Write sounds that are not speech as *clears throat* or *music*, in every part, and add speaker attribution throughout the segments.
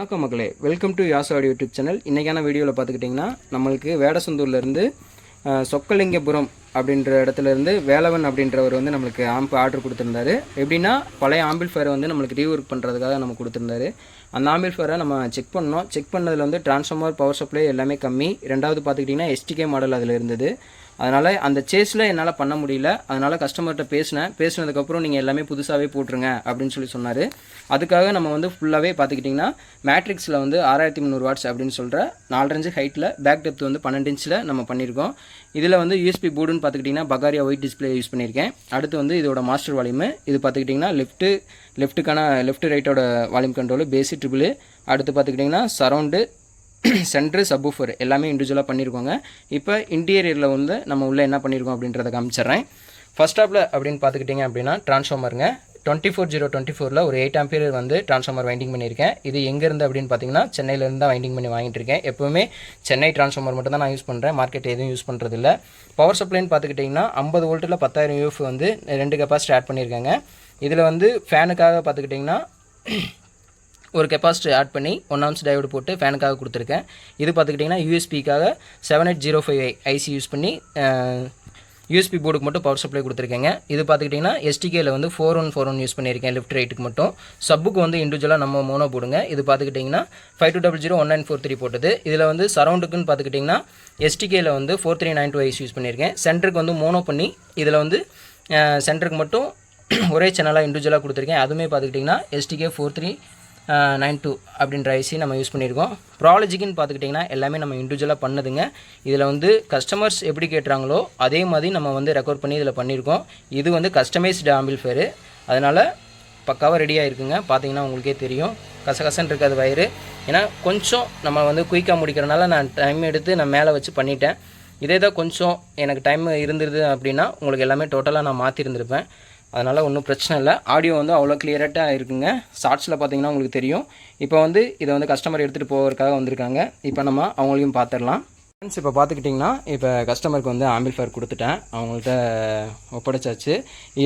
Speaker 1: வணக்கம் மக்களே. Welcome to யாசோட யூடியூப் சேனல் இன்றைக்கான வீடியோவில் பார்த்துக்கிட்டிங்கன்னா நம்மளுக்கு வேடசந்தூர்லேருந்து சொக்கலிங்கபுரம் அப்படின்ற இடத்துல இருந்து வேலவன் அப்படின்றவர் வந்து நம்மளுக்கு ஆம்ப் ஆர்டர் கொடுத்துருந்தாரு. எப்படின்னா பழைய ஆம்பிள்ஃபயரை வந்து நம்மளுக்கு ரீஒர்க் பண்ணுறதுக்காக நம்ம கொடுத்துருந்தாரு. அந்த ஆம்பிள்ஃபயரை நம்ம செக் பண்ணோம். செக் பண்ணதில் வந்து டிரான்ஸ்ஃபார்மர் பவர் சப்ளை எல்லாமே கம்மி. ரெண்டாவது பார்த்துக்கிட்டிங்கன்னா எஸ்டிகே மாடல் அதில் இருந்தது. அதனால் அந்த சேஸில் என்னால் பண்ண முடியல. அதனால் கஸ்டமர்கிட்ட பேசினேன். பேசினதுக்கப்புறம் நீங்கள் எல்லாமே புதுசாகவே போட்டுருங்க அப்படின்னு சொல்லி சொன்னார். அதுக்காக நம்ம வந்து ஃபுல்லாகவே பார்த்துக்கிட்டிங்கன்னா மேட்ரிக்ஸில் வந்து ஆறாயிரத்தி முந்நூறு வாட்ஸ் அப்படின்னு சொல்கிற நாலரஞ்சு ஹைட்டில் பேக் டெப்த் வந்து பன்னெண்டு இன்ச்சில் நம்ம பண்ணியிருக்கோம் இதில் வந்து யூஎஸ்பி போர்டுன்னு பார்த்துக்கிட்டிங்கன்னா பகாரியா ஒயிட் டிஸ்பிளே யூஸ் பண்ணியிருக்கேன் அடுத்து வந்து இதோட மாஸ்டர் வால்யூமு இது பார்த்துக்கிட்டிங்கன்னா லெஃப்ட்டு லெஃப்ட்டுக்கான லெஃப்ட் ரைட்டோட வால்யூம் கண்ட்ரோலு பேசி ட்ரிபிள் அடுத்து பார்த்துக்கிட்டிங்கன்னா சரௌண்டு *clears throat* சென்ட்ரு சப்ஃபர் எல்லாமே இண்டிவிஜுவலாக பண்ணியிருக்கோங்க இப்போ இன்டீரியரில் வந்து நம்ம உள்ளே என்ன பண்ணியிருக்கோம் அப்படின்றத காமிச்சிடுறேன். ஃபர்ஸ்ட் ஸ்டாப்பில் அப்படின்னு பார்த்துக்கிட்டிங்க அப்படின்னா ட்ரான்ஸ்ஃபார்மருங்க டுவெண்ட்டி ஃபோர் ஜீரோ டுவெண்ட்டி ஃபோரில் ஒரு எயிட் ஆம்பியர் வந்து ட்ரான்ஸ்ஃபார்மர் வைண்டிங் பண்ணியிருக்கேன். இது எங்கேருந்து அப்படின்னு பார்த்தீங்கன்னா சென்னையிலேருந்து தான் வைண்டிங் பண்ணி வாங்கிட்டு இருக்கேன். எப்போவுமே சென்னை ட்ரான்ஸ்ஃபார்மர் மட்டும் தான் நான் யூஸ் பண்ணுறேன் மார்க்கெட் எதுவும் யூஸ் பண்ணுறதில்ல பவர் சப்ளைன்னு பார்த்துக்கிட்டிங்கன்னா ஐம்பது வோல்ட்டில் பத்தாயிரம் யூஎஃப் வந்து ரெண்டு கெப்பாசிட்டி ஆட் பண்ணியிருக்காங்க. இதில் வந்து ஃபேனுக்காக பார்த்துக்கிட்டிங்கன்னா ஒரு கெப்பாசிட்டி ஆட் பண்ணி ஒன் ஆம்ஸ் டயோடு போட்டு ஃபேனுக்காக கொடுத்துருக்கேன். இது பார்த்துக்கிட்டிங்கன்னா யூஎஸ்பிக்காக seven eight zero five IC use பண்ணி யூஎஸ்பி போர்டுக்கு மட்டும் பவர் சப்ளை கொடுத்துருக்கேங்க. இது பார்த்துக்கிட்டிங்கன்னா எஸ்டிகேல வந்து four one four one use பண்ணியிருக்கேன் லெஃப்ட் ரைட்டுக்கு மட்டும். சப்புக்கு வந்து இண்டிவிஜுவலாக நம்ம மோனோ போடுங்க இது பார்த்துக்கிட்டிங்கன்னா five two double zero one nine four three போட்டது. இதில் வந்து சரௌண்டுக்குன்னு பார்த்துக்கிட்டிங்கன்னா எஸ்டிகேல வந்து four three nine two ice use பண்ணியிருக்கேன். சென்டருக்கு வந்து மோனோ பண்ணி இதில் வந்து சென்டருக்கு மட்டும் ஒரே சேனலாக இண்டிவிஜுவலாக கொடுத்துருக்கேன். அதுவுமே பார்த்துக்கிட்டிங்கன்னா STK four three nine two அப்படின்ற ஐசி நம்ம யூஸ் பண்ணியிருக்கோம். ப்ராலஜிக்குன்னு பார்த்துக்கிட்டிங்கன்னா எல்லாமே நம்ம இண்டிவிஜுவலாக பண்ணுதுங்க. இதில் வந்து கஸ்டமர்ஸ் எப்படி கேட்டுறாங்களோ அதே மாதிரி நம்ம வந்து ரெக்கார்ட் பண்ணி இதில் பண்ணியிருக்கோம். இது வந்து கஸ்டமைஸ்டு ஆம்பிள்ஃபேரு அதனால் பக்காவாக ரெடியாக இருக்குங்க பார்த்தீங்கன்னா உங்களுக்கே தெரியும். கசகசன்னு இருக்காது வயிறு. ஏன்னா கொஞ்சம் நம்ம வந்து குயிக்காக முடிக்கிறனால நான் டைம் எடுத்து நான் மேலே வச்சு பண்ணிட்டேன். இதே தான் கொஞ்சம் எனக்கு டைம் இருந்துருது அப்படின்னா உங்களுக்கு எல்லாமே டோட்டலாக நான் மாற்றிருந்துருப்பேன் அதனால் ஒன்றும் பிரச்சனை இல்லை. ஆடியோ வந்து அவ்வளோ கிளியராக இருக்குங்க. ஷார்ட்ஸில் பார்த்தீங்கன்னா உங்களுக்கு தெரியும். இப்போ வந்து இதை வந்து கஸ்டமர் எடுத்துகிட்டு போகிறதுக்காக வந்திருக்காங்க. இப்போ நம்ம அவங்களையும் பார்த்துடலாம் ஃப்ரெண்ட்ஸ் இப்போ பார்த்துக்கிட்டிங்கன்னா இப்போ கஸ்டமருக்கு வந்து ஆம்பிள்ஃபயர் கொடுத்துட்டேன். அவங்கள்ட்ட ஒப்படைச்சாச்சு.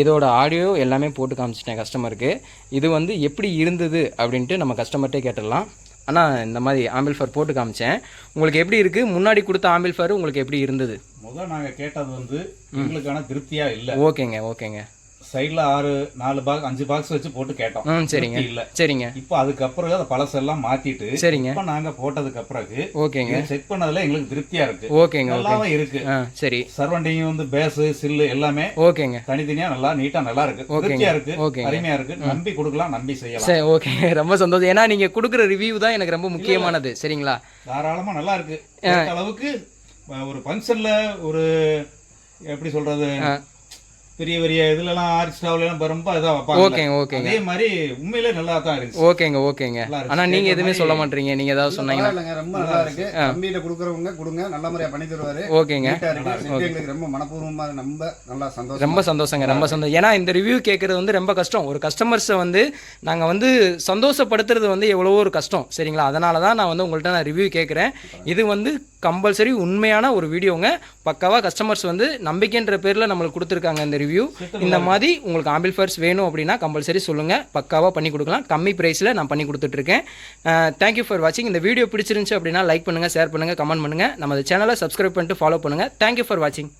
Speaker 1: இதோட ஆடியோ எல்லாமே போட்டு காமிச்சிட்டேன் கஸ்டமருக்கு இது வந்து எப்படி இருந்தது அப்படின்ட்டு நம்ம கஸ்டமர்கிட்டே கேட்டுடலாம். ஆனால் இந்த மாதிரி ஆம்பிள்ஃபயர் போட்டு காமிச்சேன். உங்களுக்கு எப்படி இருக்குது முன்னாடி கொடுத்த ஆம்பிள்ஃபயர் உங்களுக்கு எப்படி இருந்தது?
Speaker 2: முதல்ல நாங்க கேட்டது வந்து எங்களுக்கான திருப்தியா இல்ல.
Speaker 1: ஓகேங்க ஓகேங்க.
Speaker 2: சைடுல ஆறு நாலு பாக்ஸ் அஞ்சு பாக்ஸ் வச்சு போட்டு கேட்டோம்.
Speaker 1: ம் சரிங்க.
Speaker 2: இல்ல.
Speaker 1: சரிங்க.
Speaker 2: இப்போ அதுக்கப்புறம் அதை பழசெல்லாம் மாத்திட்டு
Speaker 1: சரிங்க.
Speaker 2: இப்ப நாங்க போட்டதுக்கு பிறகு
Speaker 1: ஓகேங்க.
Speaker 2: செக் பண்ணதுல எங்களுக்கு திருப்தியா இருக்கு.
Speaker 1: ஓகேங்க ஓகே
Speaker 2: நல்லாவும் இருக்கு.
Speaker 1: சரி.
Speaker 2: சர்வண்டிங் வந்து பேஸ் சில்லு எல்லாமே
Speaker 1: ஓகேங்க.
Speaker 2: தனித்தனியா நல்லா நீட்டா நல்லா இருக்கு. திருப்தியா இருக்கு.
Speaker 1: ஓகேங்க.
Speaker 2: அருமையா இருக்கு. நம்பி கொடுக்கலாம் நம்பி செய்யலாம்.
Speaker 1: சரி ஓகே. ரொம்ப சந்தோஷம். ஏன்னா நீங்கள் கொடுக்குற ரிவ்யூ தான் எனக்கு ரொம்ப முக்கியமானது. சரிங்களா?
Speaker 2: தாராளமா நல்லா இருக்கு. அளவுக்கு ஒரு ஃபங்க்ஷன்ல ஒரு எப்படி சொல்றது பெரிய பெரிய இதுல எல்லாம் ஆர்கெஸ்ட்ராவில எல்லாம் ரொம்ப இதா வைப்பாங்க.
Speaker 1: ஓகேங்க ஓகேங்க.
Speaker 2: அதே மாதிரி உண்மையிலே நல்லா தான் இருந்துச்சு.
Speaker 1: ஓகேங்க ஓகேங்க.
Speaker 2: இருக்கு.
Speaker 1: ஆனால் நீங்கள் எதுவுமே சொல்ல மாட்டீங்க. நீங்கள் ஏதாவது சொன்னீங்கன்னா.
Speaker 3: பரவாயில்லைங்க ரொம்ப நல்லா இருக்கு. தம்பியில குடுக்கறவங்க கொடுங்க. நல்ல முறையா பண்ணி தருவாரு.
Speaker 1: ஓகேங்க.
Speaker 3: இருக்கு. எங்களுக்கு ரொம்ப மனப்பூர்வமா ரொம்ப நல்லா சந்தோஷம்
Speaker 1: ரொம்ப சந்தோஷங்க ரொம்ப சந்தோஷம். ஏன்னா இந்த ரிவ்யூ கேட்குறது வந்து ரொம்ப கஷ்டம். ஒரு கஸ்டமர்ஸை வந்து நாங்கள் வந்து சந்தோஷப்படுத்துறது வந்து எவ்வளவோ ஒரு கஷ்டம். சரிங்களா? அதனால தான் நான் வந்து உங்கள்கிட்ட நான் ரிவ்யூ கேட்குறேன். இது வந்து கம்பல்சரி உண்மையான ஒரு வீடியோங்க பக்காவாக கஸ்டமர்ஸ் வந்து நம்பிக்கைன்ற பேரில் நம்மளுக்கு கொடுத்துருக்காங்க இந்த ரிவ்யூ இந்த மாதிரி உங்களுக்கு ஆம்பிள்ஃபயர்ஸ் வேணும் அப்படின்னா கம்பல்சரி சொல்லுங்கள் பக்காவாக பண்ணி கொடுக்கலாம். கம்மி ப்ரைஸில் நான் பண்ணி கொடுத்துட்ருக்கேன். தேங்க்யூ ஃபார் வாட்சிங் இந்த வீடியோ பிடிச்சிருந்துச்சு அப்படின்னா லைக் பண்ணுங்கள் ஷேர் பண்ணுங்கள் கமெண்ட் பண்ணுங்கள் நம்ம சேனலை சப்ஸ்கிரைப் பண்ணிட்டு ஃபாலோ பண்ணுங்கள் தேங்க்யூ ஃபார் வாட்சிங்